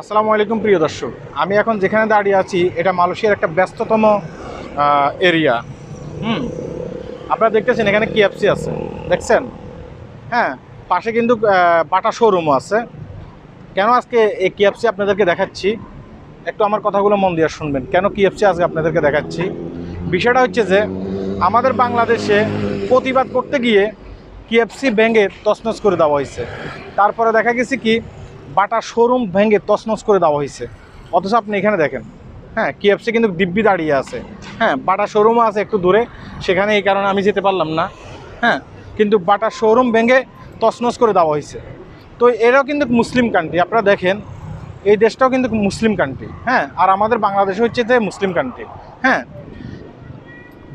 আসসালামু আলাইকুম, প্রিয় দর্শক। আমি এখন যেখানে দাঁড়িয়ে আছি, এটা মালয়েশিয়ার একটা ব্যস্ততম এরিয়া হুম। আপনারা দেখতেছেন এখানে কিএফসি আছে। দেখছেন? হ্যাঁ পাশে কিন্তু বাটা শোরুমও আছে। কেন আজকে এই কিএফসি আপনাদেরকে দেখাচ্ছি? একটু আমার কথাগুলো মন দিয়ে শুনবেন। কেন কিএফসি আজকে আপনাদেরকে দেখাচ্ছি? বিষয়টা হচ্ছে যে, আমাদের বাংলাদেশে প্রতিবাদ করতে গিয়ে কিএফসি ভেঙে তছনছ করে দেওয়া হয়েছে। তারপরে দেখা গেছে কি বাটা শোরুম ভেঙে তছনছ করে দেওয়া হয়েছে। অথচ আপনি এখানে দেখেন হ্যাঁ কিএফসি কিন্তু দিব্যি দাঁড়িয়ে আছে। হ্যাঁ বাটা শোরুমও আছে একটু দূরে, সেখানে এই কারণে আমি যেতে পারলাম না। হ্যাঁ কিন্তু বাটা শোরুম ভেঙে তছনছ করে দেওয়া হয়েছে। তো এরাও কিন্তু মুসলিম কান্ট্রি আপনারা দেখেন, এই দেশটাও কিন্তু মুসলিম কান্ট্রি হ্যাঁ আর আমাদের বাংলাদেশ হচ্ছে যে মুসলিম কান্ট্রি হ্যাঁ।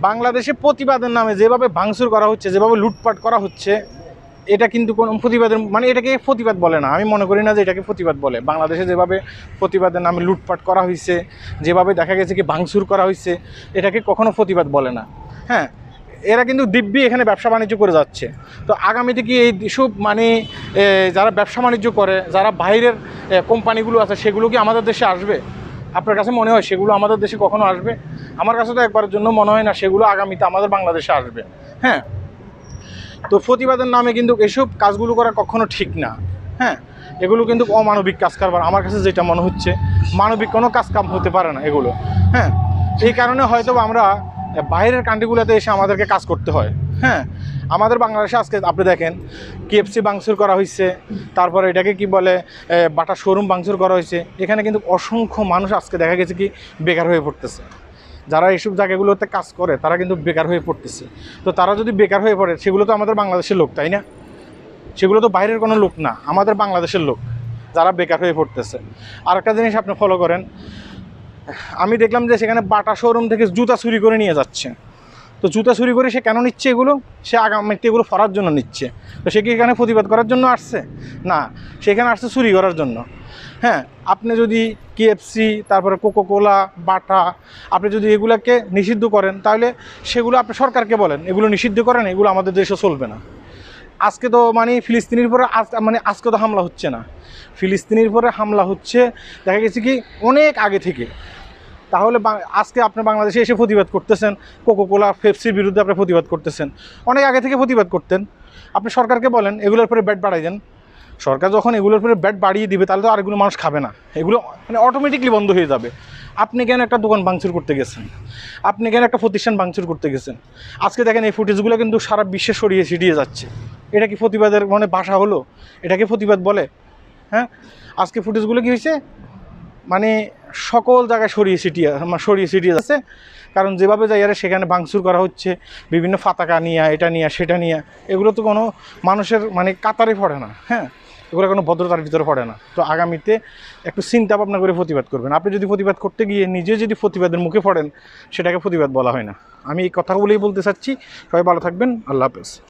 বাংলাদেশে প্রতিবাদের নামে যেভাবে ভাঙচুর করা হচ্ছে, যেভাবে লুটপাট করা হচ্ছে এটা কিন্তু কোনো প্রতিবাদের মানে এটাকে প্রতিবাদ বলে না। আমি মনে করি না যে এটাকে প্রতিবাদ বলে। বাংলাদেশে যেভাবে প্রতিবাদের নামে লুটপাট করা হয়েছে যেভাবে দেখা গেছে কি ভাঙচুর করা হয়েছে এটাকে কখনো প্রতিবাদ বলে না। হ্যাঁ এরা কিন্তু দিব্যি এখানে ব্যবসা বাণিজ্য করে যাচ্ছে। তো আগামীতে কি এই সব মানে যারা ব্যবসা বাণিজ্য করে, যারা বাইরের কোম্পানিগুলো আছে, সেগুলো কি আমাদের দেশে আসবে? আপনার কাছে মনে হয় সেগুলো আমাদের দেশে কখনো আসবে? আমার কাছে তো একবারের জন্য মনে হয় না সেগুলো আগামীতে আমাদের বাংলাদেশে আসবে। হ্যাঁ তো প্রতিবাদের নামে কিন্তু এসব কাজগুলো করা কখনো ঠিক না। হ্যাঁ? এগুলো কিন্তু অমানবিক কাজ কারবার। আমার কাছে যেটা মনে হচ্ছে, মানবিক কোনো কাজ কাম হতে পারে না এগুলো। হ্যাঁ? এই কারণে হয়তো আমরা বাইরের কান্ট্রিগুলোতে এসে আমাদেরকে কাজ করতে হয়। হ্যাঁ? আমাদের বাংলাদেশে আজকে আপনি দেখেন কেএফসি বাংচুর করা হয়েছে তারপরে এটাকে কি বলে বাটা শোরুম বাংচুর করা হয়েছে এখানে কিন্তু অসংখ্য মানুষ আজকে দেখা গেছে কি, বেকার হয়ে পড়তেছে। যারা এইসব জায়গাগুলোতে কাজ করে, তারা কিন্তু বেকার হয়ে পড়তেছে। তো তারা যদি বেকার হয়ে পড়ে, সেগুলো তো আমাদের বাংলাদেশের লোক, তাই না? সেগুলো তো বাইরের কোনো লোক না, আমাদের বাংলাদেশের লোক, যারা বেকার হয়ে পড়তেছে। আর একটা জিনিস আপনি ফলো করেন, আমি দেখলাম যে সেখানে বাটা শোরুম থেকে জুতা চুরি করে নিয়ে যাচ্ছে। তো জুতা চুরি করে সে কেন নিচ্ছে এগুলো? সে আগামীতে এগুলো ফরার জন্য নিচ্ছে। তো সে কি এখানে প্রতিবাদ করার জন্য আসছে? না সেখানে আসছে চুরি করার জন্য। হ্যাঁ আপনি যদি কেএফসি তারপরে কোকো কোলা বাটা, আপনি যদি এগুলাকে নিষিদ্ধ করেন, তাহলে সেগুলো আপনি সরকারকে বলেন, এগুলো নিষিদ্ধ করেন, এগুলো আমাদের দেশে চলবে না। আজকে তো মানে ফিলিস্তিনির পরে আজ মানে আজকে তো হামলা হচ্ছে না। ফিলিস্তিনির পরে হামলা হচ্ছে, দেখা গেছে কি, অনেক আগে থেকে। তাহলে আজকে আপনি বাংলাদেশে এসে প্রতিবাদ করতেছেন কোকো কোলা পেপসির বিরুদ্ধে আপনি প্রতিবাদ করতেছেন। অনেক আগে থেকে প্রতিবাদ করতেন। আপনি সরকারকে বলেন, এগুলোর পরে ব্যাট বাড়াই দেন। সরকার যখন এগুলোর উপরে ব্যাট বাড়িয়ে দিবে, তাহলে তো আর এগুলো মানুষ খাবে না। এগুলো মানে অটোমেটিকলি বন্ধ হয়ে যাবে। আপনি কেন একটা দোকান ভাঙচুর করতে গেছেন? আপনি কেন একটা প্রতিষ্ঠান ভাঙচুর করতে গেছেন? আজকে দেখেন এই ফুটেজগুলো কিন্তু সারা বিশ্বে সরিয়ে ছিটিয়ে যাচ্ছে। এটা কি প্রতিবাদের মানে ভাষা হলো? এটাকে প্রতিবাদ বলে? হ্যাঁ? আজকে ফুটেজগুলো কি হয়েছে? মানে সকল জায়গায় সরিয়ে ছিটিয়ে মানে সরিয়ে ছিটিয়ে যাচ্ছে। কারণ যেভাবে যাইয়ারে সেখানে ভাঙচুর করা হচ্ছে, বিভিন্ন ফাতাকা নিয়ে, এটা নিয়ে, সেটা নিয়ে। এগুলো তো কোনো মানুষের মানে কাতারে পড়ে না হ্যাঁ? এগুলো কোনো ভদ্রতার ভিতরে পড়ে না। তো আগামীতে একটু চিন্তা ভাবনা করে প্রতিবাদ করবেন। আপনি যদি প্রতিবাদ করতে গিয়ে নিজে যদি প্রতিবাদের মুখে পড়েন, সেটাকে প্রতিবাদ বলা হয় না। আমি এই কথাগুলোই বলতে চাচ্ছি। সবাই ভালো থাকবেন। আল্লাহ হাফেজ।